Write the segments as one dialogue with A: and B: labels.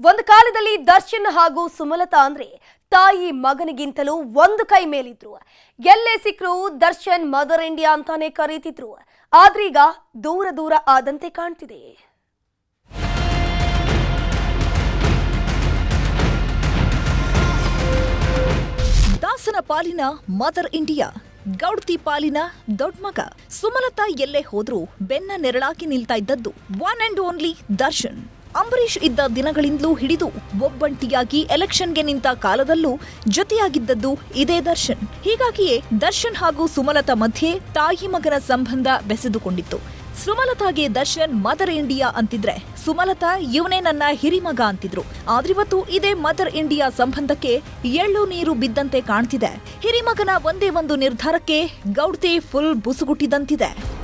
A: ಒಂದು ಕಾಲದಲ್ಲಿ ದರ್ಶನ್ ಹಾಗೂ ಸುಮಲತಾ ಅಂದ್ರೆ ತಾಯಿ ಮಗನಿಗಿಂತಲೂ ಒಂದು ಕೈ ಮೇಲಿದ್ರು. ಎಲ್ಲೇ ಸಿಕ್ಕರು ದರ್ಶನ್ ಮದರ್ ಇಂಡಿಯಾ ಅಂತಾನೆ ಕರೀತಿದ್ರು. ಆದ್ರೀಗ ದೂರ ದೂರ ಆದಂತೆ ಕಾಣ್ತಿದೆ.
B: ದಾಸನ ಪಾಲಿನ ಮದರ್ ಇಂಡಿಯಾ, ಗೌಡ್ತಿ ಪಾಲಿನ ದೊಡ್ಡ ಮಗ. ಸುಮಲತಾ ಎಲ್ಲೇ ಹೋದ್ರೂ ಬೆನ್ನ ನೆರಳಾಗಿ ನಿಲ್ತಾ ಇದ್ದದ್ದು one and only Darshan. Ambareesh ಇದ್ದ ದಿನಗಳಿಂದಲೂ ಹಿಡಿದು ಒಬ್ಬಂಟಿಯಾಗಿ ಎಲೆಕ್ಷನ್ಗೆ ನಿಂತ ಕಾಲದಲ್ಲೂ ಜೊತೆಯಾಗಿದ್ದದ್ದು ಇದೇ ದರ್ಶನ್. ಹೀಗಾಗಿಯೇ ದರ್ಶನ್ ಹಾಗೂ ಸುಮಲತಾ ಮಧ್ಯೆ ತಾಯಿ ಮಗನ ಸಂಬಂಧ ಬೆಸೆದುಕೊಂಡಿತ್ತು. ಸುಮಲತಾಗೆ ದರ್ಶನ್ ಮದರ್ ಇಂಡಿಯಾ ಅಂತಿದ್ರೆ ಸುಮಲತಾ ಇವನೇ ನನ್ನ ಹಿರಿಮಗ ಅಂತಿದ್ರು. ಆದ್ರಿವತ್ತು ಇದೇ ಮದರ್ ಇಂಡಿಯಾ ಸಂಬಂಧಕ್ಕೆ ಎಳ್ಳು ನೀರು ಬಿದ್ದಂತೆ ಕಾಣ್ತಿದೆ. ಹಿರಿಮಗನ ಒಂದೇ ಒಂದು ನಿರ್ಧಾರಕ್ಕೆ ಗೌಡ್ತಿ ಫುಲ್ ಬುಸುಗುಟ್ಟಿದಂತಿದೆ.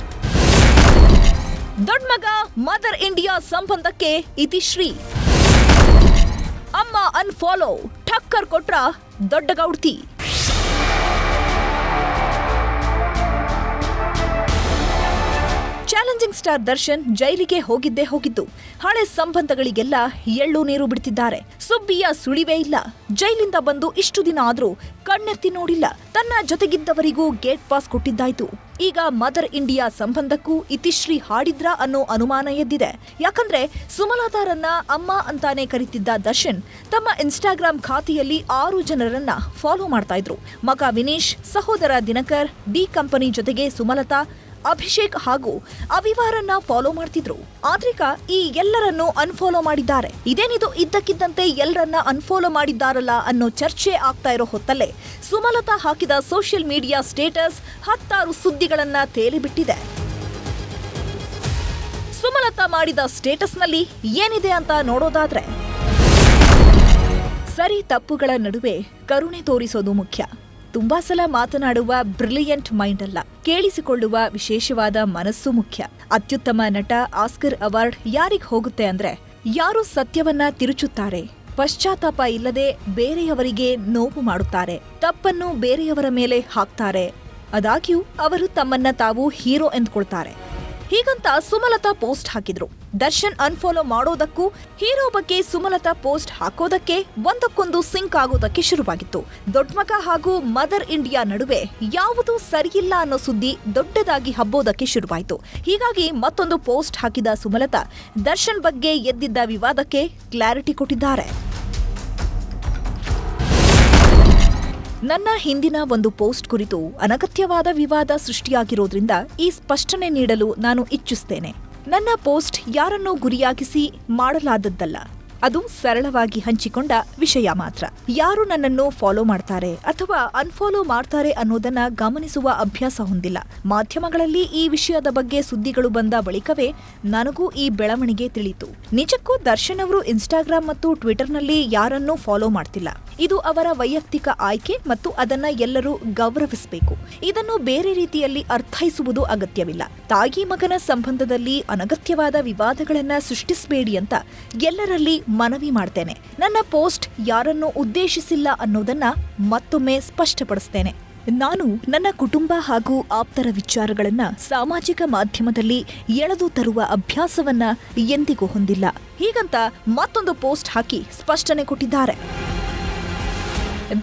B: ದೊಡ್ಮಗ ಮದರ್ ಇಂಡಿಯಾ ಸಂಬಂಧಕ್ಕೆ ಇತಿಶ್ರೀ ಅಮ್ಮ ಅನ್ಫಾಲೋ ಠಕ್ಕರ್ ಕೊಟ್ರ ದೊಡ್ಡ ಗೌಡ್ತಿ. ಚಾಲೆಂಜಿಂಗ್ ಸ್ಟಾರ್ ದರ್ಶನ್ ಜೈಲಿಗೆ ಹೋಗಿದ್ದೇ ಹೋಗಿದ್ದು. ಹಳೆ ಸಂಬಂಧಗಳಿಗೆಲ್ಲ ಎಳ್ಳು ನೀರು ಬಿಡ್ತಿದ್ದಾರೆ. ಸುಬ್ಬಿಯ ಸುಳಿವೇ ಇಲ್ಲ. ಜೈಲಿಂದ ಬಂದು ಇಷ್ಟು ದಿನ ಆದ್ರೂ ಕಣ್ಣೆತ್ತಿ ನೋಡಿಲ್ಲ. ತನ್ನ ಜೊತೆಗಿದ್ದವರಿಗೂ ಗೇಟ್ ಪಾಸ್ ಕೊಟ್ಟಿದ್ದಾಯ್ತು. ಈಗ ಮದರ್ ಇಂಡಿಯಾ ಸಂಬಂಧಕ್ಕೂ ಇತಿಶ್ರೀ ಹಾಡಿದ್ರಾ ಅನ್ನೋ ಅನುಮಾನ ಎದ್ದಿದೆ. ಯಾಕಂದ್ರೆ ಸುಮಲತಾರನ್ನ ಅಮ್ಮ ಅಂತಾನೆ ಕರಿತಿದ್ದ ದರ್ಶನ್ ತಮ್ಮ ಇನ್ಸ್ಟಾಗ್ರಾಂ ಖಾತೆಯಲ್ಲಿ ಆರು ಜನರನ್ನ ಫಾಲೋ ಮಾಡ್ತಾ ಇದ್ರು. ಮಗ ವಿನೀಶ್, ಸಹೋದರ ದಿನಕರ್, ಡಿ ಕಂಪನಿ ಜೊತೆಗೆ ಸುಮಲತಾ ಅಭಿಷೇಕ್ ಹಾಗೂ ಅವಿವಾರನ್ನ ಫಾಲೋ ಮಾಡ್ತಿದ್ರು. ಆದ್ರಿಕ ಈ ಎಲ್ಲರನ್ನು ಅನ್ಫಾಲೋ ಮಾಡಿದ್ದಾರೆ. ಇದೇನಿದು ಇದ್ದಕ್ಕಿದ್ದಂತೆ ಎಲ್ಲರನ್ನ ಅನ್ಫಾಲೋ ಮಾಡಿದ್ದಾರಲ್ಲ ಅನ್ನೋ ಚರ್ಚೆ ಆಗ್ತಾ ಇರೋ ಹೊತ್ತಲ್ಲೇ ಸುಮಲತಾ ಹಾಕಿದ ಸೋಷಿಯಲ್ ಮೀಡಿಯಾ ಸ್ಟೇಟಸ್ ಹತ್ತಾರು ಸುದ್ದಿಗಳನ್ನ ತೇಲಿಬಿಟ್ಟಿದೆ. ಸುಮಲತಾ ಮಾಡಿದ ಸ್ಟೇಟಸ್ನಲ್ಲಿ ಏನಿದೆ ಅಂತ ನೋಡೋದಾದ್ರೆ, ಸರಿ ತಪ್ಪುಗಳ ನಡುವೆ ಕರುಣೆ ತೋರಿಸೋದು ಮುಖ್ಯ. ತುಂಬಾ ಸಲ ಮಾತನಾಡುವ ಬ್ರಿಲಿಯಂಟ್ ಮೈಂಡ್ ಅಲ್ಲ, ಕೇಳಿಸಿಕೊಳ್ಳುವ ವಿಶೇಷವಾದ ಮನಸ್ಸು ಮುಖ್ಯ. ಅತ್ಯುತ್ತಮ ನಟ ಆಸ್ಕರ್ ಅವಾರ್ಡ್ ಯಾರಿಗೆ ಹೋಗುತ್ತೆ ಅಂದ್ರೆ, ಯಾರು ಸತ್ಯವನ್ನ ತಿರುಚುತ್ತಾರೆ, ಪಶ್ಚಾತ್ತಾಪ ಇಲ್ಲದೆ ಬೇರೆಯವರಿಗೆ ನೋವು ಮಾಡುತ್ತಾರೆ, ತಪ್ಪನ್ನು ಬೇರೆಯವರ ಮೇಲೆ ಹಾಕ್ತಾರೆ ಆದಾಗ್ಯೂ ಅವರು ತಮ್ಮನ್ನ ತಾವು ಹೀರೋ ಎಂದ್ಕೊಳ್ತಾರೆ. ಹೀಗಂತ ಸುಮಲತಾ ಪೋಸ್ಟ್ ಹಾಕಿದ್ರು. ದರ್ಶನ್ ಅನ್ಫಾಲೋ ಮಾಡೋದಕ್ಕೂ, ಹೀರೋ ಬಗ್ಗೆ ಸುಮಲತಾ ಪೋಸ್ಟ್ ಹಾಕೋದಕ್ಕೆ ಒಂದಕ್ಕೊಂದು ಸಿಂಕ್ ಆಗೋದಕ್ಕೆ ಶುರುವಾಗಿತ್ತು. ದೊಡ್ಮಗ ಹಾಗೂ ಮದರ್ ಇಂಡಿಯಾ ನಡುವೆ ಯಾವುದೂ ಸರಿಯಿಲ್ಲ ಅನ್ನೋ ಸುದ್ದಿ ದೊಡ್ಡದಾಗಿ ಹಬ್ಬೋದಕ್ಕೆ ಶುರುವಾಯಿತು. ಹೀಗಾಗಿ ಮತ್ತೊಂದು ಪೋಸ್ಟ್ ಹಾಕಿದ ಸುಮಲತಾ, ದರ್ಶನ್ ಬಗ್ಗೆ ಎದ್ದಿದ್ದ ವಿವಾದಕ್ಕೆ ಕ್ಲಾರಿಟಿ ಕೊಟ್ಟಿದ್ದಾರೆ. ನನ್ನ ಹಿಂದಿನ ಒಂದು ಪೋಸ್ಟ್ ಕುರಿತು ಅನಗತ್ಯವಾದ ವಿವಾದ ಸೃಷ್ಟಿಯಾಗಿರೋದ್ರಿಂದ ಈ ಸ್ಪಷ್ಟನೆ ನೀಡಲು ನಾನು ಇಚ್ಛಿಸ್ತೇನೆ. ನನ್ನ ಪೋಸ್ಟ್ ಯಾರನ್ನೂ ಗುರಿಯಾಗಿಸಿ ಮಾಡಲಾದದ್ದಲ್ಲ. ಅದು ಸರಳವಾಗಿ ಹಂಚಿಕೊಂಡ ವಿಷಯ ಮಾತ್ರ. ಯಾರು ನನ್ನನ್ನು ಫಾಲೋ ಮಾಡ್ತಾರೆ ಅಥವಾ ಅನ್ಫಾಲೋ ಮಾಡ್ತಾರೆ ಅನ್ನೋದನ್ನ ಗಮನಿಸುವ ಅಭ್ಯಾಸ ಹೊಂದಿಲ್ಲ. ಮಾಧ್ಯಮಗಳಲ್ಲಿ ಈ ವಿಷಯದ ಬಗ್ಗೆ ಸುದ್ದಿಗಳು ಬಂದ ಬಳಿಕವೇ ನನಗೂ ಈ ಬೆಳವಣಿಗೆ ತಿಳಿಯಿತು. ನಿಜಕ್ಕೂ ದರ್ಶನ್ ಅವರು ಇನ್ಸ್ಟಾಗ್ರಾಮ್ ಮತ್ತು ಟ್ವಿಟರ್ನಲ್ಲಿ ಯಾರನ್ನೂ ಫಾಲೋ ಮಾಡ್ತಿಲ್ಲ. ಇದು ಅವರ ವೈಯಕ್ತಿಕ ಆಯ್ಕೆ ಮತ್ತು ಅದನ್ನ ಎಲ್ಲರೂ ಗೌರವಿಸಬೇಕು. ಇದನ್ನು ಬೇರೆ ರೀತಿಯಲ್ಲಿ ಅರ್ಥೈಸುವುದು ಅಗತ್ಯವಿಲ್ಲ. ತಾಯಿ ಮಗನ ಸಂಬಂಧದಲ್ಲಿ ಅನಗತ್ಯವಾದ ವಿವಾದಗಳನ್ನ ಸೃಷ್ಟಿಸಬೇಡಿ ಅಂತ ಎಲ್ಲರಲ್ಲಿ ಮನವಿ ಮಾಡ್ತೇನೆ. ನನ್ನ ಪೋಸ್ಟ್ ಯಾರನ್ನೂ ಉದ್ದೇಶಿಸಿಲ್ಲ ಅನ್ನೋದನ್ನ ಮತ್ತೊಮ್ಮೆ ಸ್ಪಷ್ಟಪಡಿಸ್ತೇನೆ. ನಾನು ನನ್ನ ಕುಟುಂಬ ಹಾಗೂ ಆಪ್ತರ ವಿಚಾರಗಳನ್ನ ಸಾಮಾಜಿಕ ಮಾಧ್ಯಮದಲ್ಲಿ ಎಳೆದು ತರುವ ಅಭ್ಯಾಸವನ್ನ ಎಂದಿಗೂ ಹೊಂದಿಲ್ಲ. ಹೀಗಂತ ಮತ್ತೊಂದು ಪೋಸ್ಟ್ ಹಾಕಿ ಸ್ಪಷ್ಟನೆ ಕೊಟ್ಟಿದ್ದಾರೆ.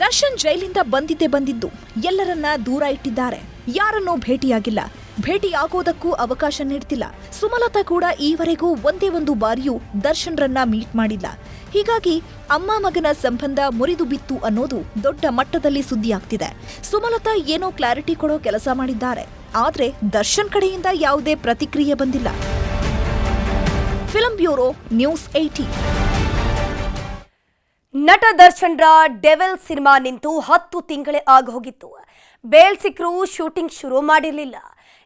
B: ದರ್ಶನ್ ಜೈಲಿಂದ ಬಂದಿದ್ದೇ ಬಂದಿದ್ದು ಎಲ್ಲರನ್ನ ದೂರ ಇಟ್ಟಿದ್ದಾರೆ. ಯಾರನ್ನೂ ಭೇಟಿಯಾಗಿಲ್ಲ. ಭೇಟಿಯಾಗೋದಕ್ಕೂ ಅವಕಾಶ ನೀಡ್ತಿಲ್ಲ. ಸುಮಲತಾ ಕೂಡ ಈವರೆಗೂ ಒಂದೇ ಒಂದು ಬಾರಿಯೂ ದರ್ಶನ್ ರನ್ನ ಮೀಟ್ ಮಾಡಿಲ್ಲ. ಹೀಗಾಗಿ ಅಮ್ಮ ಮಗನ ಸಂಬಂಧ ಮುರಿದು ಬಿತ್ತು ಅನ್ನೋದು ದೊಡ್ಡ ಮಟ್ಟದಲ್ಲಿ ಸುದ್ದಿಯಾಗ್ತಿದೆ. ಸುಮಲತಾ ಏನೋ ಕ್ಲಾರಿಟಿ ಕೊಡೋ ಕೆಲಸ ಮಾಡಿದ್ದಾರೆ. ಆದ್ರೆ ದರ್ಶನ್ ಕಡೆಯಿಂದ ಯಾವುದೇ ಪ್ರತಿಕ್ರಿಯೆ ಬಂದಿಲ್ಲ. ಫಿಲಂ ಬ್ಯೂರೋ ನ್ಯೂಸ್ ಏಟಿ
A: ನಟ ದರ್ಶನ್ರ ಡೆವೆಲ್ ಸಿನಿಮಾ ನಿಂತು ಹತ್ತು ತಿಂಗಳೇ ಆಗ ಹೋಗಿತ್ತು ಬೇಲ್ ಸಿಕ್ಕರೂ ಶೂಟಿಂಗ್ ಶುರು ಮಾಡಿರಲಿಲ್ಲ.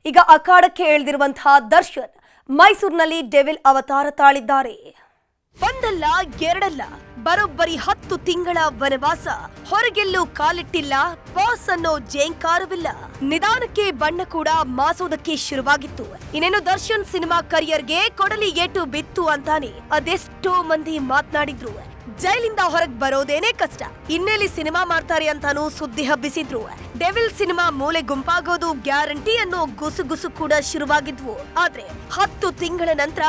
A: ಈಗ ಅಖಾಡಕ್ಕೆ ಇಳಿದಿರುವಂತಹ ದರ್ಶನ್ ಮೈಸೂರಿನಲ್ಲಿ ಡೆವಿಲ್ ಅವತಾರ ತಾಳಿದ್ದಾರೆ. ಒಂದಲ್ಲ, ಎರಡಲ್ಲ, ಬರೋಬ್ಬರಿ ಹತ್ತು ತಿಂಗಳ ವನವಾಸ. ಹೊರಗೆಲ್ಲೂ ಕಾಲಿಟ್ಟಿಲ್ಲ, ಬಾಸ್ ಅನ್ನೋ ಜೇಂಕಾರವಿಲ್ಲ. ನಿಧಾನಕ್ಕೆ ಬಣ್ಣ ಕೂಡ ಮಾಸೋದಕ್ಕೆ ಶುರುವಾಗಿತ್ತು. ಇನ್ನೇನು ದರ್ಶನ್ ಸಿನಿಮಾ ಕರಿಯರ್ಗೆ ಕೊಡಲಿ ಏಟು ಬಿತ್ತು ಅಂತಾನೆ ಅದೆಷ್ಟೋ ಮಂದಿ ಮಾತನಾಡಿದ್ರು. ಜೈಲಿಂದ ಹೊರಗ್ ಬರೋದೇನೇ ಕಷ್ಟ. ಇನ್ನೆಲ್ಲಿ ಸಿನಿಮಾ ಮಾಡ್ತಾರೆ ಅಂತಾನೂ ಸುದ್ದಿ ಹಬ್ಬಿಸಿದ್ರು. ಡೆವಿಲ್ ಸಿನಿಮಾ ಮೂಲೆ ಗುಂಪಾಗೋದು ಗ್ಯಾರಂಟಿ ಅನ್ನೋ ಗುಸುಗುಸು ಕೂಡ ಶುರುವಾಗಿದ್ವು. ಆದ್ರೆ ಹತ್ತು ತಿಂಗಳ ನಂತರ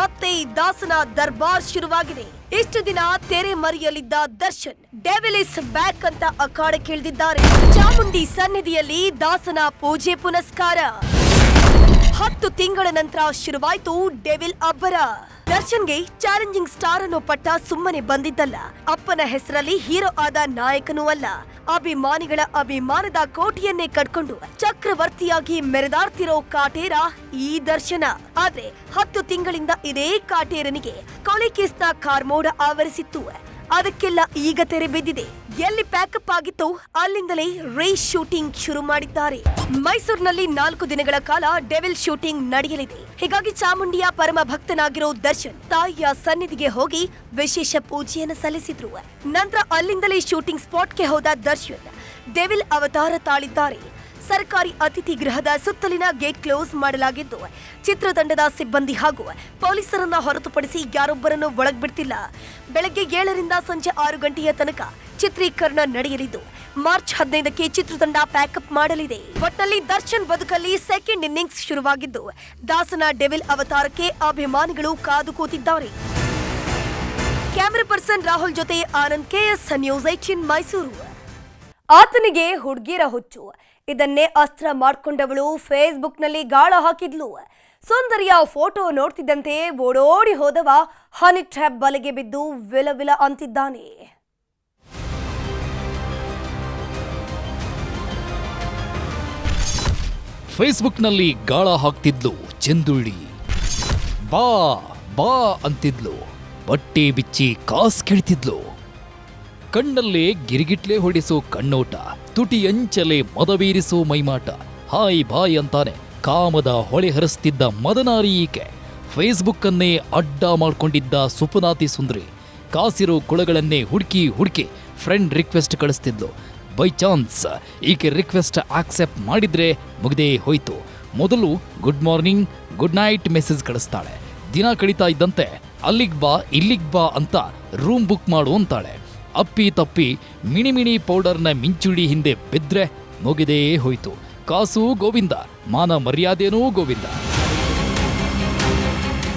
A: ಮತ್ತೆ ಈ ದಾಸನ ದರ್ಬಾರ್ ಶುರುವಾಗಿದೆ. ಇಷ್ಟು ದಿನ ತೆರೆ ಮರೆಯಲಿದ್ದ ದರ್ಶನ್ ಡೆವಿಲ್ ಇಸ್ ಬ್ಯಾಕ್ ಅಂತ ಅಖಾಡಕ್ಕಿಳಿದಿದ್ದಾರೆ ಚಾಮುಂಡಿ ಸನ್ನಿಧಿಯಲ್ಲಿ ದಾಸನ ಪೂಜೆ ಪುನಸ್ಕಾರ. ಹತ್ತು ತಿಂಗಳ ನಂತರ ಶುರುವಾಯ್ತು ಡೆವಿಲ್ ಅಬ್ಬರ. ದರ್ಶನ್ಗೆ ಚಾಲೆಂಜಿಂಗ್ ಸ್ಟಾರ್ ಅನ್ನೋ ಪಟ್ಟ ಸುಮ್ಮನೆ ಬಂದಿದ್ದಲ್ಲ. ಅಪ್ಪನ ಹೆಸರಲ್ಲಿ ಹೀರೋ ಆದ ನಾಯಕನೂ ಅಲ್ಲ. ಅಭಿಮಾನಿಗಳ ಅಭಿಮಾನದ ಕೋಟಿಯನ್ನೇ ಕಟ್ಕೊಂಡು ಚಕ್ರವರ್ತಿಯಾಗಿ ಮೆರೆದಾಡ್ತಿರೋ ಕಾಟೇರ ಈ ದರ್ಶನ. ಆದ್ರೆ ಹತ್ತು ತಿಂಗಳಿಂದ ಇದೇ ಕಾಟೇರನಿಗೆ ಕೊಲೆ ಕೇಸ್ನ ಕಾರ್ಮೋಡ ಆವರಿಸಿತ್ತು. ಅದಕ್ಕೆಲ್ಲ ಈಗ ತೆರೆ ಬಿದ್ದಿದೆ. ಎಲ್ಲಿ ಪ್ಯಾಕಪ್ ಆಗಿತ್ತು ಅಲ್ಲಿಂದಲೇ ರೇಸ್ ಶೂಟಿಂಗ್ ಶುರು ಮಾಡಿದ್ದಾರೆ. ಮೈಸೂರಿನಲ್ಲಿ ನಾಲ್ಕು ದಿನಗಳ ಕಾಲ ಡೆವಿಲ್ ಶೂಟಿಂಗ್ ನಡೆಯಲಿದೆ. ಹೀಗಾಗಿ ಚಾಮುಂಡಿಯ ಪರಮ ಭಕ್ತನಾಗಿರೋ ದರ್ಶನ್ ತಾಯಿಯ ಸನ್ನಿಧಿಗೆ ಹೋಗಿ ವಿಶೇಷ ಪೂಜೆಯನ್ನು ಸಲ್ಲಿಸಿದ್ರು. ನಂತರ ಅಲ್ಲಿಂದಲೇ ಶೂಟಿಂಗ್ ಸ್ಪಾಟ್ಗೆ ಹೋದ ದರ್ಶನ್ ಡೆವಿಲ್ ಅವತಾರ ತಾಳಿದ್ದಾರೆ. ಸರ್ಕಾರಿ ಅತಿಥಿ ಗೃಹದ ಸುತ್ತಲಿನ ಗೇಟ್ ಕ್ಲೋಸ್ ಮಾಡಲಾಗಿದ್ದು, ಚಿತ್ರತಂಡದ ಸಿಬ್ಬಂದಿ ಹಾಗೂ ಪೊಲೀಸರನ್ನ ಹೊರತುಪಡಿಸಿ ಯಾರೊಬ್ಬರನ್ನು ಒಳಗ್ಬಿಡ್ತಿಲ್ಲ. ಬೆಳಗ್ಗೆ ಏಳರಿಂದ ಸಂಜೆ ಆರು ಗಂಟೆಯ ತನಕ ಚಿತ್ರೀಕರಣ ನಡೆಯಲಿದ್ದು, ಮಾರ್ಚ್ ಹದಿನೈದಕ್ಕೆ ಚಿತ್ರತಂಡ ಪ್ಯಾಕಪ್ ಮಾಡಲಿದೆ. ಒಟ್ಟಲ್ಲಿ ದರ್ಶನ್ ಬದುಕಲ್ಲಿ ಸೆಕೆಂಡ್ ಇನ್ನಿಂಗ್ಸ್ ಶುರುವಾಗಿದ್ದು, ದಾಸನ ಡೆವಿಲ್ ಅವತಾರಕ್ಕೆ ಅಭಿಮಾನಿಗಳು ಕಾದು ಕೂತಿದ್ದಾರೆ. ಕ್ಯಾಮೆರಾ ಪರ್ಸನ್ ರಾಹುಲ್ ಜೊತೆ Anand KS news eighteen Mysuru. ಆತನಿಗೆ ಹುಡುಗಿರ ಹುಚ್ಚು. ಇದನ್ನೇ ಅಸ್ತ್ರ ಮಾಡ್ಕೊಂಡವಳು ಫೇಸ್ಬುಕ್ನಲ್ಲಿ ಗಾಳ ಹಾಕಿದ್ಲು. ಸುಂದರಿಯ ಫೋಟೋ ನೋಡ್ತಿದ್ದಂತೆ ಓಡೋಡಿ ಹೋದವ ಹನಿ ಟ್ರ್ಯಾಪ್ ಬಲೆಗೆ ಬಿದ್ದು ವಿಲ ವಿಲ ಅಂತಿದ್ದಾನೆ.
C: ಫೇಸ್ಬುಕ್ನಲ್ಲಿ ಗಾಳ ಹಾಕ್ತಿದ್ಲು ಚಂದುಳ್ಳಿ. ಬಾ ಬಾ ಅಂತಿದ್ಲು. ಬಟ್ಟೆ ಬಿಚ್ಚಿ ಕಾಸ್ ಕೇಳ್ತಿದ್ಲು ಕಣ್ಣಲ್ಲೇ ಗಿರಿಗಿಟ್ಲೆ ಹೊಡಿಸೋ ಕಣ್ಣೋಟ ತುಟಿ ಅಂಚಲೆ ಮದವೀರಿಸೋ ಮೈಮಾಟ. ಹಾಯ್ ಬಾಯ್ ಅಂತಾನೆ ಕಾಮದ ಹೊಳೆ ಹರಿಸ್ತಿದ್ದ ಮದನಾರಿ ಈಕೆ. ಫೇಸ್ಬುಕ್ಕನ್ನೇ ಅಡ್ಡ ಮಾಡ್ಕೊಂಡಿದ್ದ ಸುಪನಾತಿ ಸುಂದ್ರಿ. ಕಾಸಿರೋ ಕುಳಗಳನ್ನೇ ಹುಡುಕಿ ಹುಡುಕಿ ಫ್ರೆಂಡ್ ರಿಕ್ವೆಸ್ಟ್ ಕಳಿಸ್ತಿದ್ಲು. ಬೈ ಚಾನ್ಸ್ ಈಕೆ ರಿಕ್ವೆಸ್ಟ್ ಆಕ್ಸೆಪ್ಟ್ ಮಾಡಿದ್ರೆ ಮುಗಿದೇ ಹೋಯ್ತು. ಮೊದಲು good morning, good night message ಕಳಿಸ್ತಾಳೆ. ದಿನ ಕಳೀತಾ ಇದ್ದಂತೆ ಅಲ್ಲಿಗೆ ಬಾ, ಇಲ್ಲಿಗೆ ಬಾ ಅಂತ ರೂಮ್ ಬುಕ್ ಮಾಡು ಅಂತಾಳೆ. ಅಪ್ಪಿ ತಪ್ಪಿ ಮಿಣಿ ಮಿಣಿ ಪೌಡರ್ನ ಮಿಂಚುಳಿ ಹಿಂದೆ ಬಿದ್ರೆ ಮುಗಿದೇ ಹೋಯಿತು. ಕಾಸು ಗೋವಿಂದ, ಮಾನ ಮರ್ಯಾದೆನೂ ಗೋವಿಂದ.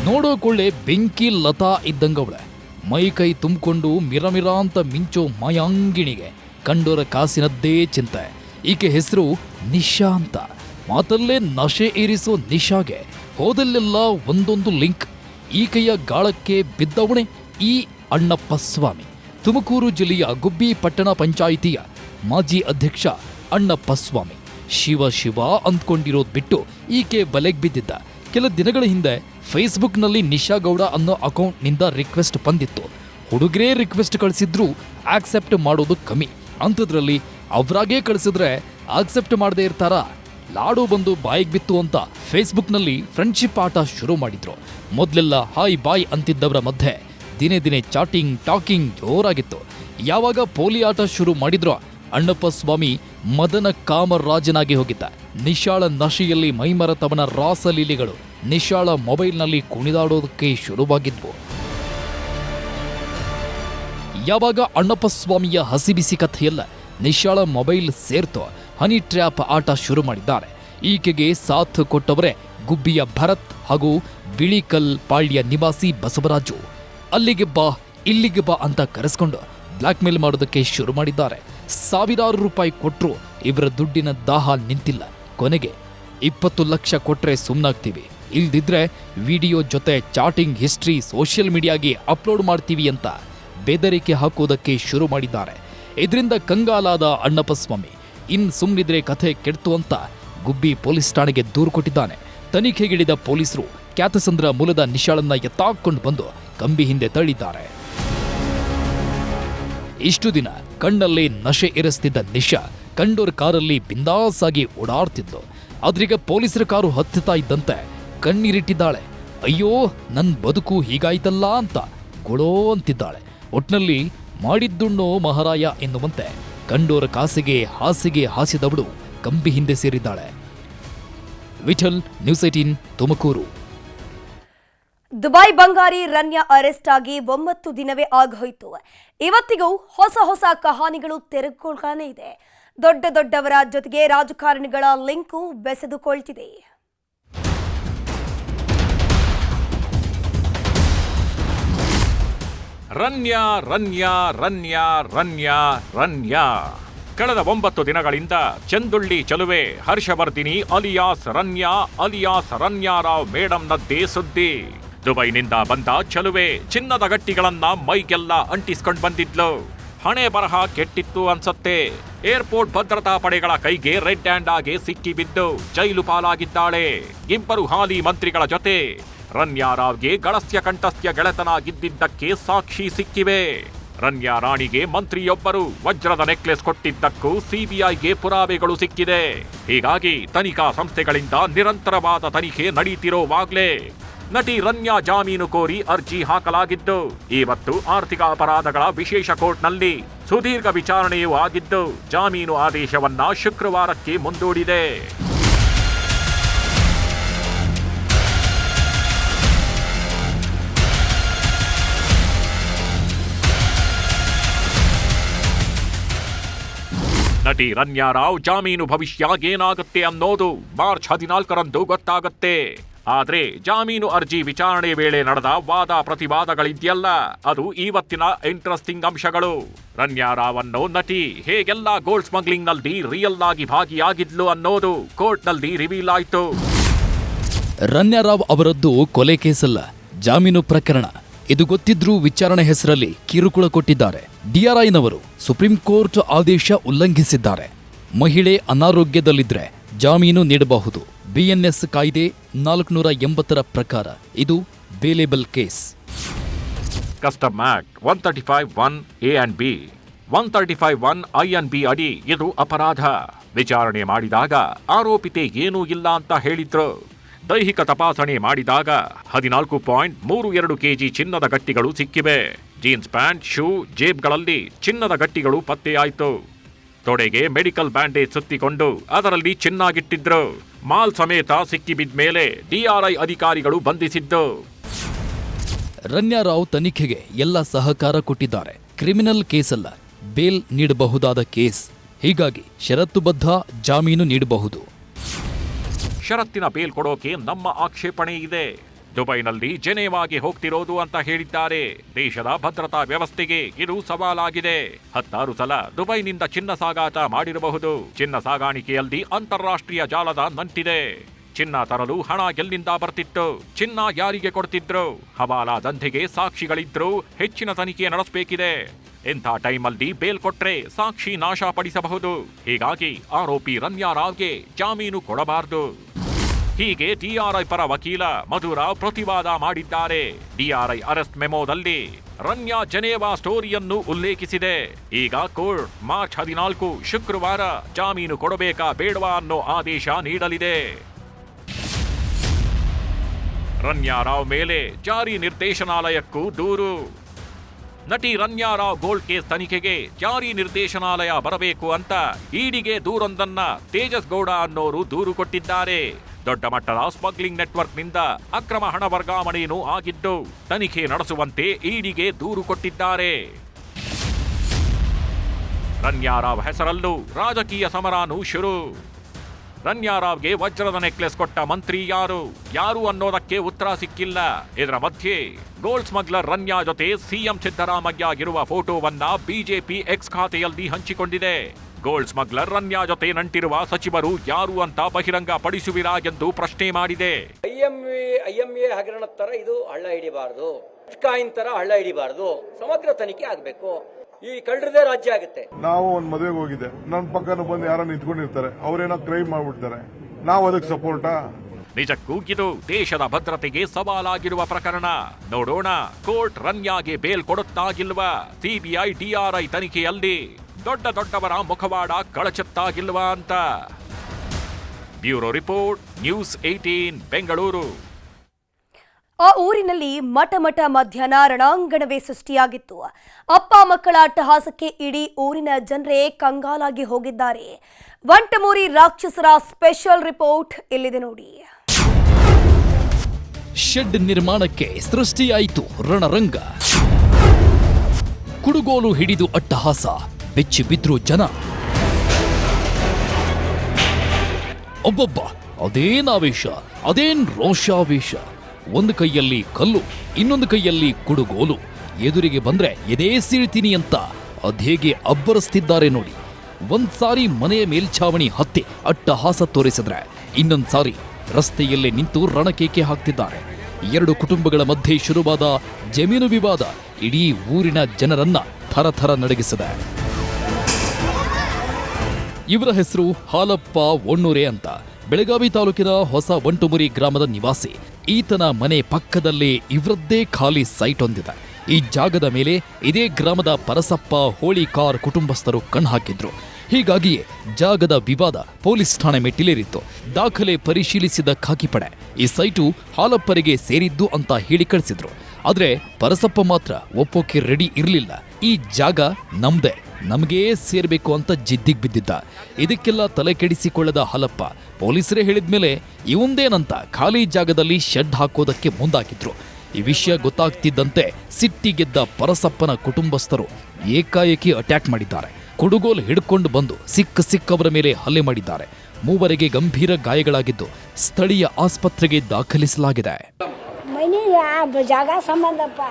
C: ನೋಡೋ ಕೊಳ್ಳೆ ಬೆಂಕಿ ಲತಾ ಇದ್ದಂಗವಳೆ. ಮೈ ಕೈ ತುಂಬಿಕೊಂಡು ಮಿರಮಿರ ಅಂತ ಮಿಂಚೋ ಮಯಾಂಗಿಣಿಗೆ. ಕಂಡೋರ ಕಾಸಿನದ್ದೇ ಚಿಂತೆ. ಈಕೆ ಹೆಸರು ನಿಶಾ ಅಂತ. ಮಾತಲ್ಲೇ ನಶೆ ಏರಿಸೋ ನಿಶಾಗೆ. ಹೋದಲ್ಲೆಲ್ಲ ಒಂದೊಂದು ಲಿಂಕ್. ಈಕೆಯ ಗಾಳಕ್ಕೆ ಬಿದ್ದವಣೆ ಈ ಅಣ್ಣಪ್ಪ ಸ್ವಾಮಿ. ತುಮಕೂರು ಜಿಲ್ಲೆಯ ಗುಬ್ಬಿ ಪಟ್ಟಣ ಪಂಚಾಯಿತಿಯ ಮಾಜಿ ಅಧ್ಯಕ್ಷ ಅಣ್ಣಪ್ಪ ಸ್ವಾಮಿ ಶಿವ ಶಿವ ಅಂದ್ಕೊಂಡಿರೋದು ಬಿಟ್ಟು ಈಕೆ ಬಲೆಗೆ ಬಿದ್ದಿದ್ದ. ಕೆಲ ದಿನಗಳ ಹಿಂದೆ ಫೇಸ್ಬುಕ್ನಲ್ಲಿ ನಿಶಾ ಗೌಡ ಅನ್ನೋ ಅಕೌಂಟ್ನಿಂದ ರಿಕ್ವೆಸ್ಟ್ ಬಂದಿತ್ತು. ಹುಡುಗರೇ ರಿಕ್ವೆಸ್ಟ್ ಕಳಿಸಿದ್ರು ಆಕ್ಸೆಪ್ಟ್ ಮಾಡೋದು ಕಮ್ಮಿ. ಅಂಥದ್ರಲ್ಲಿ ಅವ್ರಾಗೇ ಕಳಿಸಿದ್ರೆ ಆಕ್ಸೆಪ್ಟ್ ಮಾಡದೇ ಇರ್ತಾರ? ಲಾಡು ಬಂದು ಬಾಯಿಗೆ ಬಿತ್ತು ಅಂತ ಫೇಸ್ಬುಕ್ನಲ್ಲಿ ಫ್ರೆಂಡ್ಶಿಪ್ ಆಟ ಶುರು ಮಾಡಿದ್ರು. ಮೊದಲೆಲ್ಲ ಹಾಯ್ ಬಾಯ್ ಅಂತಿದ್ದವರ ಮಧ್ಯೆ ದಿನೇ ದಿನೇ ಚಾಟಿಂಗ್, ಟಾಕಿಂಗ್ ಜೋರಾಗಿತ್ತು. ಯಾವಾಗ ಪೋಲಿ ಆಟ ಶುರು ಮಾಡಿದ್ರೋ ಅಣ್ಣಪ್ಪ ಸ್ವಾಮಿ ಮದನ ಕಾಮರಾಜನಾಗಿ ಹೋಗಿದ್ದ. ನಿಶಾಳ ನಶೆಯಲ್ಲಿ ಮೈಮರತವನ ರಾಸಲೀಲೆಗಳು ನಿಶಾಳ ಮೊಬೈಲ್ನಲ್ಲಿ ಕುಣಿದಾಡೋದಕ್ಕೆ ಶುರುವಾಗಿದ್ವು. ಯಾವಾಗ ಅಣ್ಣಪ್ಪ ಸ್ವಾಮಿಯ ಹಸಿಬಿಸಿ ಕಥೆಯಲ್ಲ ನಿಶಾಳ ಮೊಬೈಲ್ ಸೇರ್ತೋ ಹನಿ ಟ್ರ್ಯಾಪ್ ಆಟ ಶುರು ಮಾಡಿದ್ದಾರೆ. ಈಕೆಗೆ ಸಾಥ್ ಕೊಟ್ಟವರೇ ಗುಬ್ಬಿಯ ಭರತ್ ಹಾಗೂ ಬಿಳಿಕಲ್ ಪಾಳ್ಯ ನಿವಾಸಿ ಬಸವರಾಜು. ಅಲ್ಲಿಗೆ ಬಾ, ಇಲ್ಲಿಗೆ ಬಾ ಅಂತ ಕರೆಸ್ಕೊಂಡು ಬ್ಲ್ಯಾಕ್ ಮೇಲ್ ಮಾಡೋದಕ್ಕೆ ಶುರು ಮಾಡಿದ್ದಾರೆ. ಸಾವಿರಾರು ರೂಪಾಯಿ ಕೊಟ್ಟರು ಇವರ ದುಡ್ಡಿನ ದಾಹ ನಿಂತಿಲ್ಲ. ಕೊನೆಗೆ ಇಪ್ಪತ್ತು ಲಕ್ಷ ಕೊಟ್ಟರೆ ಸುಮ್ಮನಾಗ್ತೀವಿ ಇಲ್ದಿದ್ರೆ ವಿಡಿಯೋ ಜೊತೆ ಚಾಟಿಂಗ್ ಹಿಸ್ಟ್ರಿ ಸೋಷಿಯಲ್ ಮೀಡಿಯಾಗೆ ಅಪ್ಲೋಡ್ ಮಾಡ್ತೀವಿ ಅಂತ ಬೆದರಿಕೆ ಹಾಕೋದಕ್ಕೆ ಶುರು ಮಾಡಿದ್ದಾರೆ. ಇದರಿಂದ ಕಂಗಾಲಾದ ಅಣ್ಣಪ್ಪಸ್ವಾಮಿ, ಇನ್ ಸುಮ್ಮನಿದ್ರೆ ಕಥೆ ಕೆಡ್ತು ಅಂತ ಗುಬ್ಬಿ ಪೊಲೀಸ್ ಠಾಣೆಗೆ ದೂರು ಕೊಟ್ಟಿದ್ದಾನೆ. ತನಿಖೆಗಿಳಿದ ಪೊಲೀಸರು ಖ್ಯಾತಸಂದ್ರ ಮೂಲದ ನಿಶಾಳನ್ನ ಎತ್ತಾಕೊಂಡು ಬಂದು ಕಂಬಿ ಹಿಂದೆ ತಳ್ಳಿದ್ದಾರೆ. ಇಷ್ಟು ದಿನ ಕಣ್ಣಲ್ಲಿ ನಶೆ ಇರಿಸ್ತಿದ್ದ ನಿಶಾ ಕಂಡೋರ್ ಕಾರಲ್ಲಿ ಬಿಂದಾಸಾಗಿ ಓಡಾಡ್ತಿದ್ಲು. ಆದ್ರೀಗ ಪೊಲೀಸರ ಕಾರು ಹತ್ತುತ್ತಾ ಇದ್ದಂತೆ ಕಣ್ಣೀರಿಟ್ಟಿದ್ದಾಳೆ. ಅಯ್ಯೋ, ನನ್ ಬದುಕು ಹೀಗಾಯ್ತಲ್ಲ ಅಂತ ಗೊಳೋ ಅಂತಿದ್ದಾಳೆ. ಒಟ್ನಲ್ಲಿ ಮಾಡಿದ್ದುಣ್ಣೋ ಮಹಾರಾಯ ಎನ್ನುವಂತೆ ಕಂಡೋರ ಕಾಸಿಗೆ ಹಾಸಿಗೆ ಹಾಸಿದವಳು ಕಂಬಿ ಹಿಂದೆ ಸೇರಿದ್ದಾಳೆ. Vithal, news eighteen Tumakuru.
A: Dubai ಬಂಗಾರಿ ರನ್ಯ ಅರೆಸ್ಟ್ ಆಗಿ ಒಂಬತ್ತು ದಿನವೇ ಆಗೋಯ್ತು. ಇವತ್ತಿಗೂ ಹೊಸ ಹೊಸ ಕಹಾನಿಗಳು ತೆರೆದುಕೊಳ್ತಾನೆ ಇದೆ. ದೊಡ್ಡ ದೊಡ್ಡವರ ಜೊತೆಗೆ ರಾಜಕಾರಣಿಗಳ ಲಿಂಕು ಬೆಸೆದುಕೊಳ್ತಿದೆ.
D: ರನ್ಯಾ ರನ್ಯಾ ರನ್ಯಾ ರನ್ಯಾ ರನ್ಯಾ. ಕಳೆದ ಒಂಬತ್ತು ದಿನಗಳಿಂದ ಚಂದುಳ್ಳಿ ಚಲುವೆ ಹರ್ಷವರ್ಧಿನಿ ಅಲಿಯಾಸ್ ರನ್ಯಾ, ಅಲಿಯಾಸ್ ರನ್ಯಾರಾವ್ ಮೇಡಂನದ್ದೇ ಸುದ್ದಿ. ದುಬೈನಿಂದ ಬಂದ ಚಲುವೆ ಚಿನ್ನದ ಗಟ್ಟಿಗಳನ್ನ ಮೈಗೆಲ್ಲ ಅಂಟಿಸ್ಕೊಂಡ್ ಬಂದಿದ್ಲು. ಹಣೆ ಬರಹ ಕೆಟ್ಟಿತ್ತು ಅನ್ಸತ್ತೆ. ಏರ್ಪೋರ್ಟ್ ಭದ್ರತಾ ಪಡೆಗಳ ಕೈಗೆ ರೆಡ್ ಹ್ಯಾಂಡ್ ಆಗಿ ಸಿಕ್ಕಿ ಬಿದ್ದು ಜೈಲು ಪಾಲಾಗಿದ್ದಾಳೆ. ಇಬ್ಬರು ಹಾಲಿ ಮಂತ್ರಿಗಳ ಜೊತೆ ರನ್ಯಾರಾವ್ಗೆ ಗಳಸ್ಯ ಕಂಠಸ್ಯ ಗೆಳೆತನಾಗಿದ್ದಿದ್ದಕ್ಕೆ ಸಾಕ್ಷಿ ಸಿಕ್ಕಿವೆ. ರನ್ಯಾ ರಾಣಿಗೆ ಮಂತ್ರಿಯೊಬ್ಬರು ವಜ್ರದ ನೆಕ್ಲೆಸ್ ಕೊಟ್ಟಿದ್ದಕ್ಕೂ ಸಿಬಿಐಗೆ ಪುರಾವೆಗಳು ಸಿಕ್ಕಿದೆ. ಹೀಗಾಗಿ ತನಿಖಾ ಸಂಸ್ಥೆಗಳಿಂದ ನಿರಂತರವಾದ ತನಿಖೆ ನಡೀತಿರೋವಾಗ್ಲೇ ನಟಿ ರನ್ಯಾ ಜಾಮೀನು ಕೋರಿ ಅರ್ಜಿ ಹಾಕಲಾಗಿದ್ದು ಇವತ್ತು ಆರ್ಥಿಕ ಅಪರಾಧಗಳ ವಿಶೇಷ ಕೋರ್ಟ್ನಲ್ಲಿ ಸುದೀರ್ಘ ವಿಚಾರಣೆಯೂ ಆಗಿದ್ದು, ಜಾಮೀನು ಆದೇಶವನ್ನ ಶುಕ್ರವಾರಕ್ಕೆ ಮುಂದೂಡಿದೆ. ನಟಿ ರನ್ಯಾ ರಾವ್ ಜಾಮೀನು ಭವಿಷ್ಯ ಏನಾಗುತ್ತೆ ಅನ್ನೋದು ಮಾರ್ಚ್ ಹದಿನಾಲ್ಕರಂದು ಗೊತ್ತಾಗತ್ತೆ. ಆದ್ರೆ ಜಾಮೀನು ಅರ್ಜಿ ವಿಚಾರಣೆ ವೇಳೆ ನಡೆದ ವಾದ ಪ್ರತಿವಾದಗಳಿದೆಯಲ್ಲ, ಅದು ಇವತ್ತಿನ ಇಂಟ್ರೆಸ್ಟಿಂಗ್ ಅಂಶಗಳು. ರನ್ಯಾ ರಾವ್ ಅನ್ನೋ ನಟಿ, ಹೇಗೆಲ್ಲ ಗೋಲ್ಡ್ ಸ್ಮಗ್ಲಿಂಗ್ನಲ್ಲಿ ರಿಯಲ್ ಆಗಿ ಭಾಗಿಯಾಗಿದ್ಲು ಅನ್ನೋದು ಕೋರ್ಟ್ನಲ್ಲಿ ರಿವೀಲ್ ರನ್ಯಾ
C: ರಾವ್ ಅವರದ್ದು ಕೊಲೆ ಕೇಸಲ್ಲ, ಜಾಮೀನು ಪ್ರಕರಣ. ಇದು ಗೊತ್ತಿದ್ರೂ ವಿಚಾರಣೆ ಹೆಸರಲ್ಲಿ ಕಿರುಕುಳ ಕೊಟ್ಟಿದ್ದಾರೆ. ಡಿಆರ್ಐನವರು ಸುಪ್ರೀಂ ಕೋರ್ಟ್ ಆದೇಶ ಉಲ್ಲಂಘಿಸಿದ್ದಾರೆ. ಮಹಿಳೆ ಅನಾರೋಗ್ಯದಲ್ಲಿದ್ರೆ ಜಾಮೀನು ನೀಡಬಹುದು. ಬಿಎನ್ಎಸ್ ಕಾಯ್ದೆ ನಾಲ್ಕುನೂರ ಎಂಬತ್ತರ ಪ್ರಕಾರ ಇದು bailable case
D: custom act one thirty five one A and B one thirty five one I and B ಅಡಿ ಇದು ಅಪರಾಧ. ವಿಚಾರಣೆ ಮಾಡಿದಾಗ ಆರೋಪಿತೆ ಏನೂ ಇಲ್ಲ ಅಂತ ಹೇಳಿದ್ರು. ದೈಹಿಕ ತಪಾಸಣೆ ಮಾಡಿದಾಗ ಹದಿನಾಲ್ಕು ಪಾಯಿಂಟ್ ಮೂರು ಎರಡು ಕೆಜಿ ಚಿನ್ನದ ಗಟ್ಟಿಗಳು ಸಿಕ್ಕಿವೆ. ಜೀನ್ಸ್ ಪ್ಯಾಂಟ್, ಶೂ, ಜೇಬ್ಗಳಲ್ಲಿ ಚಿನ್ನದ ಗಟ್ಟಿಗಳು ಪತ್ತೆಯಾಯಿತು. ತೊಡೆಗೆ ಮೆಡಿಕಲ್ ಬ್ಯಾಂಡೇಜ್ ಸುತ್ತಿಕೊಂಡು ಅದರಲ್ಲಿ ಚಿನ್ನಾಗಿಟ್ಟಿದ್ರು. ಮಾಲ್ ಸಮೇತ ಸಿಕ್ಕಿಬಿದ್ದ ಮೇಲೆ ಡಿಆರ್ಐ ಅಧಿಕಾರಿಗಳು ಬಂಧಿಸಿದ್ದು.
C: ರನ್ಯಾರಾವ್ ತನಿಖೆಗೆ ಎಲ್ಲ ಸಹಕಾರ ಕೊಟ್ಟಿದ್ದಾರೆ. ಕ್ರಿಮಿನಲ್ ಕೇಸಲ್ಲ ಬೇಲ್ ನೀಡಬಹುದಾದ ಕೇಸ್. ಹೀಗಾಗಿ ಷರತ್ತುಬದ್ಧ ಜಾಮೀನು ನೀಡಬಹುದು.
D: ಷರತ್ತಿನ ಬೇಲ್ ಕೊಡೋಕೆ ನಮ್ಮ ಆಕ್ಷೇಪಣೆ ಇದೆ. ದುಬೈನಲ್ಲಿ ಜನೇವಾಗಿ ಹೋಗ್ತಿರೋದು ಅಂತ ಹೇಳಿದ್ದಾರೆ. ದೇಶದ ಭದ್ರತಾ ವ್ಯವಸ್ಥೆಗೆ ಇದು ಸವಾಲಾಗಿದೆ. ಹತ್ತಾರು ಸಲ ದುಬೈನಿಂದ ಚಿನ್ನ ಸಾಗಾಟ ಮಾಡಿರಬಹುದು. ಚಿನ್ನ ಸಾಗಾಣಿಕೆಯಲ್ಲಿ ಅಂತಾರಾಷ್ಟ್ರೀಯ ಜಾಲದ ನಂಟಿದೆ ಚಿನ್ನ ತರಲು ಹಣ ಎಲ್ಲಿಂದ ಬರ್ತಿತ್ತು? ಚಿನ್ನ ಯಾರಿಗೆ ಕೊಡ್ತಿದ್ರು? ಹವಾಲಾ ದಂಧೆಗೆ ಸಾಕ್ಷಿಗಳಿದ್ರು, ಹೆಚ್ಚಿನ ತನಿಖೆ ನಡೆಸಬೇಕಿದೆ. ಇಂಥ ಟೈಮಲ್ಲಿ ಬೇಲ್ ಕೊಟ್ರೆ ಸಾಕ್ಷಿ ನಾಶಪಡಿಸಬಹುದು ಹೀಗಾಗಿ ಆರೋಪಿ ರನ್ಯಾ ರಾವ್ಗೆ ಜಾಮೀನು ಕೊಡಬಾರದು. ಹೀಗೆ ಟಿಆರ್ಐ ಪರ ವಕೀಲ ಮಧುರಾವ್ ಪ್ರತಿವಾದ ಮಾಡಿದ್ದಾರೆ. ಡಿಆರ್ಐ ಅರೆಸ್ಟ್ ಮೆಮೋದಲ್ಲಿ ರನ್ಯಾ ಜನೇವಾ ಸ್ಟೋರಿಯನ್ನು ಉಲ್ಲೇಖಿಸಿದೆ. ಈಗ ಕೋರ್ಟ್ ಮಾರ್ಚ್ ಹದಿನಾಲ್ಕು ಶುಕ್ರವಾರ ಜಾಮೀನು ಕೊಡಬೇಕಾ ಬೇಡವಾ ಅನ್ನೋ ಆದೇಶ ನೀಡಲಿದೆ. ರನ್ಯಾ ರಾವ್ ಮೇಲೆ ಜಾರಿ ನಿರ್ದೇಶನಾಲಯಕ್ಕೂ ದೂರು. ನಟಿ ರನ್ಯಾ ರಾವ್ ಗೋಲ್ಡ್ ಕೇಸ್ ತನಿಖೆಗೆ ಜಾರಿ ನಿರ್ದೇಶನಾಲಯ ಬರಬೇಕು ಅಂತ ಈಡಿಗೆ ದೂರೊಂದನ್ನ ತೇಜಸ್ ಗೌಡ ಅನ್ನೋರು ದೂರು ಕೊಟ್ಟಿದ್ದಾರೆ. ದೊಡ್ಡ ಮಟ್ಟದ ಸ್ಮಗ್ಲಿಂಗ್ ನೆಟ್ವರ್ಕ್ನಿಂದ ಅಕ್ರಮ ಹಣ ವರ್ಗಾವಣೆಯೂ ಆಗಿದ್ದು, ತನಿಖೆ ನಡೆಸುವಂತೆ ಈಡಿಗೆ ದೂರು ಕೊಟ್ಟಿದ್ದಾರೆ. ರನ್ಯಾರಾವ್ ಹೆಸರಲ್ಲೂ ರಾಜಕೀಯ ಸಮರಾನು ಶುರು. ರನ್ಯಾರಾವ್ಗೆ ವಜ್ರದ ನೆಕ್ಲೆಸ್ ಕೊಟ್ಟ ಮಂತ್ರಿ ಯಾರು? ಯಾರು ಅನ್ನೋದಕ್ಕೆ ಉತ್ತರ ಸಿಕ್ಕಿಲ್ಲ. ಇದರ ಮಧ್ಯೆ ಗೋಲ್ಡ್ ಸ್ಮಗ್ಲರ್ ರನ್ಯಾ ಜೊತೆ ಸಿಎಂ ಸಿದ್ದರಾಮಯ್ಯ ಇರುವ ಫೋಟೋವನ್ನ ಬಿಜೆಪಿ ಎಕ್ಸ್ ಖಾತೆಯಲ್ಲಿ ಹಂಚಿಕೊಂಡಿದೆ. ಗೋಲ್ಡ್ ಸ್ಮಗ್ಲರ್ ರನ್ಯಾ ಜೊತೆ ನಂಟಿರುವ ಸಚಿವರು ಯಾರು ಅಂತ ಬಹಿರಂಗ ಪಡಿಸುವಿರಾ ಎಂದು ಪ್ರಶ್ನೆ ಮಾಡಿದೆ.
E: I M I M A ಹಗರಣದ ತರ ಇದು ಹಳ್ಳ ಹಿಡಿಬಾರ್ದು. ಕಾಯಿನ್ ತರ ಹಳ್ಳ ಹಿಡಿಬಾರದು. ಸಮಗ್ರ ತನಿಖೆ ಆಗಬೇಕು. ಈ ಕಳ್ಳರದೇ ರಾಜ್ಯ ಆಗುತ್ತೆ.
F: ನಾವು ಒಂದ್ ಮದುವೆಗೆ ಹೋಗಿದ್ದೆ. ನನ್ನ ಪಕ್ಕನ ಬಂದು ಯಾರೋ ನಿಂತ್ಕೊಂಡಿರ್ತಾರೆ. ಅವರೇನೋ ಕ್ರೈಮ್ ಮಾಡ್ಬಿಡ್ತಾರೆ. ನಾವು ಅದಕ್ಕೆ ಸಪೋರ್ಟಾ
D: ನಿಜಕ್ಕೂ ಇದು ದೇಶದ ಭದ್ರತೆಗೆ ಸವಾಲಾಗಿರುವ ಪ್ರಕರಣ. ನೋಡೋಣ ಕೋರ್ಟ್ ರನ್ಯಾಗೆ ಬೇಲ್ ಕೊಡುತ್ತಾಗಿಲ್ವಾ? ಸಿಬಿಐ ಡಿಆರ್ಐ ತನಿಖೆಯಲ್ಲಿ. ದೊಡ್ಡ ದೊಡ್ಡವರ ಮುಖವಾಡ ಕಳಚುತ್ತಾಗಿಲ್ವಾ ಅಂತ. Bureau report news eighteen Bengaluru.
A: ಆ ಊರಿನಲ್ಲಿ ಮಠ ಮಠ ಮಧ್ಯಾಹ್ನ ರಣಾಂಗಣವೇ ಸೃಷ್ಟಿಯಾಗಿತ್ತು. ಅಪ್ಪ ಮಕ್ಕಳ ಅಟ್ಟಹಾಸಕ್ಕೆ ಇಡೀ ಊರಿನ ಜನರೇ ಕಂಗಾಲಾಗಿ ಹೋಗಿದ್ದಾರೆ. ವಂಟಮೂರಿ ರಾಕ್ಷಸರ ಸ್ಪೆಷಲ್ ರಿಪೋರ್ಟ್ ಇಲ್ಲಿದೆ ನೋಡಿ.
C: ಶೆಡ್ ನಿರ್ಮಾಣಕ್ಕೆ ಸೃಷ್ಟಿಯಾಯಿತು ರಣರಂಗ. ಕುಡುಗೋಲು ಹಿಡಿದು ಅಟ್ಟಹಾಸ. ಬೆಚ್ಚಿ ಬಿದ್ರು ಜನ. ಒಬ್ಬೊಬ್ಬ ಅದೇನ್ ಆವೇಶ ಅದೇನ್ ರೋಷಾವೇಶ. ಒಂದು ಕೈಯಲ್ಲಿ ಕಲ್ಲು, ಇನ್ನೊಂದು ಕೈಯಲ್ಲಿ ಕುಡುಗೋಲು. ಎದುರಿಗೆ ಬಂದ್ರೆ ಎದೇ ಸೀಳ್ತೀನಿ ಅಂತ ಅದೇಗೆ ಅಬ್ಬರಿಸ್ತಿದ್ದಾರೆ ನೋಡಿ. ಒಂದ್ ಸಾರಿ ಮನೆಯ ಮೇಲ್ಛಾವಣಿ ಹತ್ತಿ ಅಟ್ಟಹಾಸ ತೋರಿಸಿದ್ರೆ ಇನ್ನೊಂದ್ ಸಾರಿ ರಸ್ತೆಯಲ್ಲೇ ನಿಂತು ರಣಕೇಕೆ ಹಾಕ್ತಿದ್ದಾರೆ. ಎರಡು ಕುಟುಂಬಗಳ ಮಧ್ಯೆ ಶುರುವಾದ ಜಮೀನು ವಿವಾದ ಇಡೀ ಊರಿನ ಜನರನ್ನ ಥರಥರ ನಡಗಿಸಿದೆ. ಇವರ ಹೆಸರು ಹಾಲಪ್ಪ ಒಣ್ಣೂರೆ ಅಂತ. ಬೆಳಗಾವಿ ತಾಲೂಕಿನ ಹೊಸ ಒಂಟುಮುರಿ ಗ್ರಾಮದ ನಿವಾಸಿ. ಈತನ ಮನೆ ಪಕ್ಕದಲ್ಲೇ ಇವರದ್ದೇ ಖಾಲಿ ಸೈಟ್ ಹೊಂದಿದೆ ಈ ಜಾಗದ ಮೇಲೆ ಇದೇ ಗ್ರಾಮದ ಪರಸಪ್ಪ ಹೋಳಿಕಾರ್ ಕುಟುಂಬಸ್ಥರು ಕಣ್ಹಾಕಿದ್ರು ಹೀಗಾಗಿಯೇ ಜಾಗದ ವಿವಾದ ಪೊಲೀಸ್ ಠಾಣೆ ಮೆಟ್ಟಿಲೇರಿತ್ತು. ದಾಖಲೆ ಪರಿಶೀಲಿಸಿದ ಖಾಕಿಪಡೆ, ಈ ಸೈಟು ಹಾಲಪ್ಪರಿಗೆ ಸೇರಿದ್ದು ಅಂತ ಹೇಳಿ ಕಳಿಸಿದ್ರು. ಆದರೆ ಪರಸಪ್ಪ ಮಾತ್ರ ಒಪ್ಪೋಕೆ ರೆಡಿ ಇರಲಿಲ್ಲ. ಈ ಜಾಗ ನಮ್ದೇ. ನಮಗೇ ಸೇರಬೇಕು ಅಂತ ಜಿದ್ದಿಗೆ ಬಿದ್ದಿದ್ದ. ಇದಕ್ಕೆಲ್ಲ ತಲೆ ಕೆಡಿಸಿಕೊಳ್ಳದ ಹಲಪ್ಪ. ಪೊಲೀಸರೇ ಹೇಳಿದ್ಮೇಲೆ ಇವಂದೇನಂತ ಖಾಲಿ ಜಾಗದಲ್ಲಿ ಶೆಡ್ ಹಾಕೋದಕ್ಕೆ ಮುಂದಾಗಿದ್ರು. ಈ ವಿಷಯ ಗೊತ್ತಾಗ್ತಿದ್ದಂತೆ ಸಿಟ್ಟಿಗೆದ್ದ ಪರಸಪ್ಪನ ಕುಟುಂಬಸ್ಥರು ಏಕಾಏಕಿ ಅಟ್ಯಾಕ್ ಮಾಡಿದ್ದಾರೆ. ಕುಡುಗೋಲು ಹಿಡ್ಕೊಂಡು ಬಂದು ಸಿಕ್ಕ ಸಿಕ್ಕವರ ಮೇಲೆ ಹಲ್ಲೆ ಮಾಡಿದ್ದಾರೆ. ಮೂವರಿಗೆ ಗಂಭೀರ ಗಾಯಗಳಾಗಿದ್ದು ಸ್ಥಳೀಯ ಆಸ್ಪತ್ರೆಗೆ ದಾಖಲಿಸಲಾಗಿದೆ.
G: ಜಾಗ ಸಂಬಂಧಪ್ಪ.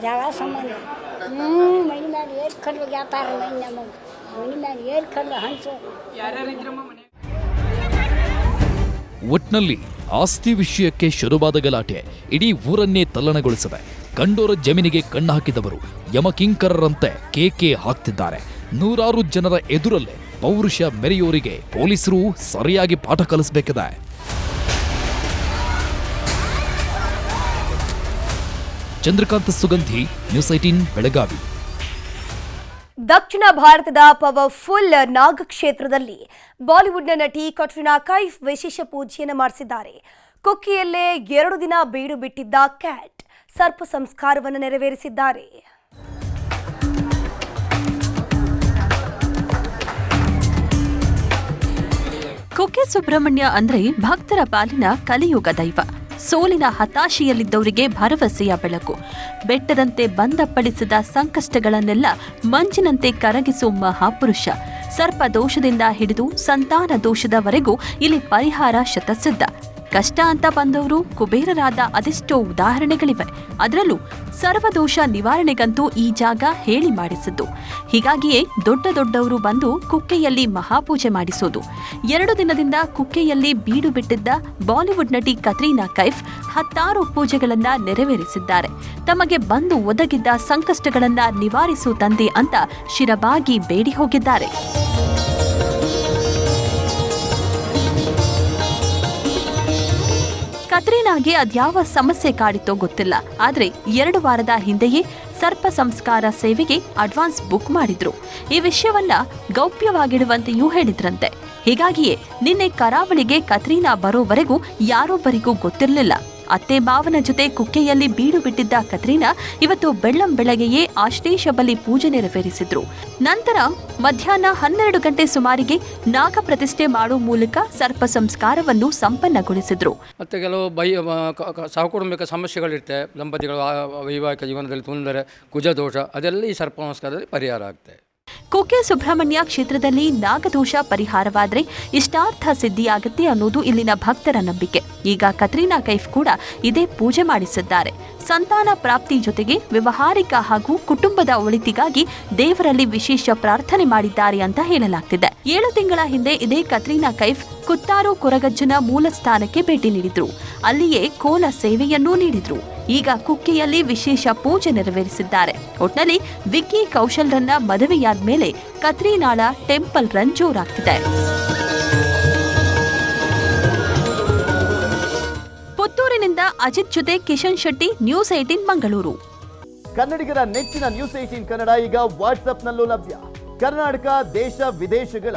G: ಜಾಗ ಸಂಬಂಧ. ಕಲ್ಲು ಹಂಚು
C: ಒಟ್ನಲ್ಲಿ ಆಸ್ತಿ ವಿಷಯಕ್ಕೆ ಶುರುವಾದ ಗಲಾಟೆ ಇಡೀ ಊರನ್ನೇ ತಲ್ಲಣಗೊಳಿಸಿದೆ ಕಂಡೋರ ಜಮೀನಿಗೆ ಕಣ್ಣು ಹಾಕಿದವರು ಯಮಕಿಂಕರರಂತೆ ಕೇಕೆ ಹಾಕ್ತಿದ್ದಾರೆ. ನೂರಾರು ಜನರ ಎದುರಲ್ಲೇ ಪೌರುಷ ಮೆರೆಯೋರಿಗೆ ಪೊಲೀಸರು ಸರಿಯಾಗಿ ಪಾಠ ಕಲಿಸಬೇಕಿದೆ. Chandrakant Sugandhi news eighteen Belagavi.
A: ದಕ್ಷಿಣ ಭಾರತದ ಪವರ್ಫುಲ್ ನಾಗಕ್ಷೇತ್ರದಲ್ಲಿ ಬಾಲಿವುಡ್ನ ನಟಿ ಕಟ್ರಿನಾ ಕೈಫ್ ವಿಶೇಷ ಪೂಜೆಯನ್ನು ಮಾಡಿಸಿದ್ದಾರೆ. ಕುಕ್ಕಿಯಲ್ಲೇ ಎರಡು ದಿನ ಬೀಡು ಬಿಟ್ಟಿದ್ದ ಕ್ಯಾಟ್ ಸರ್ಪ ಸಂಸ್ಕಾರವನ್ನು ನೆರವೇರಿಸಿದ್ದಾರೆ.
H: ಕುಕ್ಕೆ ಸುಬ್ರಹ್ಮಣ್ಯ ಅಂದ್ರೆ ಭಕ್ತರ ಪಾಲಿನ ಕಲಿಯುಗ ದೈವ. ಸೋಲಿನ ಹತಾಶೆಯಲ್ಲಿದ್ದವರಿಗೆ ಭರವಸೆಯ ಬೆಳಕು. ಬೆಟ್ಟದಂತೆ ಬಂದಪ್ಪಳಿಸಿದ ಸಂಕಷ್ಟಗಳನ್ನೆಲ್ಲ ಮಂಜಿನಂತೆ ಕರಗಿಸುವ ಮಹಾಪುರುಷ. ಸರ್ಪ ದೋಷದಿಂದ ಹಿಡಿದು ಸಂತಾನ ದೋಷದವರೆಗೂ ಇಲ್ಲಿ ಪರಿಹಾರ ಶತಸಿದ್ಧ. ಕಷ್ಟ ಅಂತ ಬಂದವರು ಕುಬೇರರಾದ ಅದೆಷ್ಟೋ ಉದಾಹರಣೆಗಳಿವೆ. ಅದರಲ್ಲೂ ಸರ್ವದೋಷ ನಿವಾರಣೆಗಂತೂ ಈ ಜಾಗ ಹೇಳಿ ಮಾಡಿಸಿದ್ದು. ಹೀಗಾಗಿಯೇ ದೊಡ್ಡ ದೊಡ್ಡವರು ಬಂದು ಕುಕ್ಕೆಯಲ್ಲಿ ಮಹಾಪೂಜೆ ಮಾಡಿಸೋದು. ಎರಡು ದಿನದಿಂದ ಕುಕ್ಕೆಯಲ್ಲಿ ಬೀಡು ಬಿಟ್ಟಿದ್ದ ಬಾಲಿವುಡ್ ನಟಿ ಕತ್ರೀನಾ ಕೈಫ್ ಹತ್ತಾರು ಪೂಜೆಗಳನ್ನ ನೆರವೇರಿಸಿದ್ದಾರೆ. ತಮಗೆ ಬಂದು ಒದಗಿದ್ದ ಸಂಕಷ್ಟಗಳನ್ನ ನಿವಾರಿಸು ತಂದೆ ಅಂತ ಶಿರಬಾಗಿ ಬೇಡಿ ಹೋಗಿದ್ದಾರೆ. ಕತ್ರೀನಾಗೆ ಅದ್ಯಾವ ಸಮಸ್ಯೆ ಕಾಡಿತೋ ಗೊತ್ತಿಲ್ಲ. ಆದ್ರೆ ಎರಡು ವಾರದ ಹಿಂದೆಯೇ ಸರ್ಪ ಸಂಸ್ಕಾರ ಸೇವೆಗೆ ಅಡ್ವಾನ್ಸ್ ಬುಕ್ ಮಾಡಿದ್ರು. ಈ ವಿಷಯವನ್ನ ಗೌಪ್ಯವಾಗಿಡುವಂತೆಯೂ ಹೇಳಿದ್ರಂತೆ. ಹೀಗಾಗಿಯೇ ನಿನ್ನೆ ಕರಾವಳಿಗೆ ಕತ್ರಿನಾ ಬರೋವರೆಗೂ ಯಾರೊಬ್ಬರಿಗೂ ಗೊತ್ತಿರಲಿಲ್ಲ. ಅತ್ತೆ ಮಾವನ ಜೊತೆ ಕುಕ್ಕೆಯಲ್ಲಿ ಬೀಡು ಬಿಟ್ಟಿದ್ದ ಕತ್ರೀನಾ ಇವತ್ತು ಬೆಳ್ಳಂ ಬೆಳಗ್ಗೆಯೇ ಆಶ್ಲೇಷ ಬಲಿ ಪೂಜೆ ನೆರವೇರಿಸಿದ್ರು. ನಂತರ ಮಧ್ಯಾಹ್ನ ಹನ್ನೆರಡು ಗಂಟೆ ಸುಮಾರಿಗೆ ನಾಗ ಪ್ರತಿಷ್ಠೆ ಮಾಡುವ ಮೂಲಕ ಸರ್ಪ ಸಂಸ್ಕಾರವನ್ನು ಸಂಪನ್ನಗೊಳಿಸಿದ್ರು.
I: ಮತ್ತೆ ಕೆಲವು ಬೈ ಸಹಕುಟುಂಬಿಕ ಸಮಸ್ಯೆಗಳಿರ್ತವೆ ದಂಪತಿಗಳು ವೈವಾಹಿಕ ಜೀವನದಲ್ಲಿ ತೊಂದರೆ, ಕುಜದೋಷ ಅದೆಲ್ಲ ಈ ಸರ್ಪ ಸಂಸ್ಕಾರದಲ್ಲಿ ಪರಿಹಾರ ಆಗ್ತದೆ.
H: ಕುಕ್ಕೆ ಸುಬ್ರಹ್ಮಣ್ಯ ಕ್ಷೇತ್ರದಲ್ಲಿ ನಾಗದೋಷ ಪರಿಹಾರವಾದರೆ ಇಷ್ಟಾರ್ಥ ಸಿದ್ಧಿಯಾಗುತ್ತೆ ಅನ್ನೋದು ಇಲ್ಲಿನ ಭಕ್ತರ ನಂಬಿಕೆ. ಈಗ ಕತ್ರೀನಾ ಕೈಫ್ ಕೂಡ ಇದೇ ಪೂಜೆ ಮಾಡಿಸಿದ್ದಾರೆ. ಸಂತಾನ ಪ್ರಾಪ್ತಿ ಜೊತೆಗೆ ವ್ಯವಹಾರಿಕ ಹಾಗೂ ಕುಟುಂಬದ ಒಳಿತಿಗಾಗಿ ದೇವರಲ್ಲಿ ವಿಶೇಷ ಪ್ರಾರ್ಥನೆ ಮಾಡಿದ್ದಾರೆ ಅಂತ ಹೇಳಲಾಗ್ತಿದೆ. ಏಳು ತಿಂಗಳ ಹಿಂದೆ ಇದೇ ಕತ್ರೀನಾ ಕೈಫ್ ಕುತ್ತಾರು ಕೊರಗಜ್ಜನ ಮೂಲ ಸ್ಥಾನಕ್ಕೆ ಭೇಟಿ ನೀಡಿದ್ರು. ಅಲ್ಲಿಯೇ ಕೋಲ ಸೇವೆಯನ್ನೂ ನೀಡಿದ್ರು. ಈಗ ಕುಕ್ಕೆಯಲ್ಲಿ ವಿಶೇಷ ಪೂಜೆ ನೆರವೇರಿಸಿದ್ದಾರೆ. ಒಟ್ನಲ್ಲಿ ವಿಕ್ಕಿ ಮದುವೆಯಾದ ಮೇಲೆ ಕತ್ರಿನಾಳ ಟೆಂಪಲ್ ರನ್ ಜೋರಾಗ್ತಿದೆ. ಪುತ್ತೂರಿನಿಂದ ಅಜಿತ್ ಜೊತೆ ಕಿಶನ್ ಶೆಟ್ಟಿ ನ್ಯೂಸ್ ಏಟೀನ್ ಮಂಗಳೂರು.
J: ಕನ್ನಡಿಗರ ನೆಚ್ಚಿನ ನ್ಯೂಸ್ ಏಟೀನ್ ಕನ್ನಡ ಈಗ ವಾಟ್ಸ್ಆಪ್ನಲ್ಲೂ ಲಭ್ಯ. ಕರ್ನಾಟಕ, ದೇಶ, ವಿದೇಶಗಳ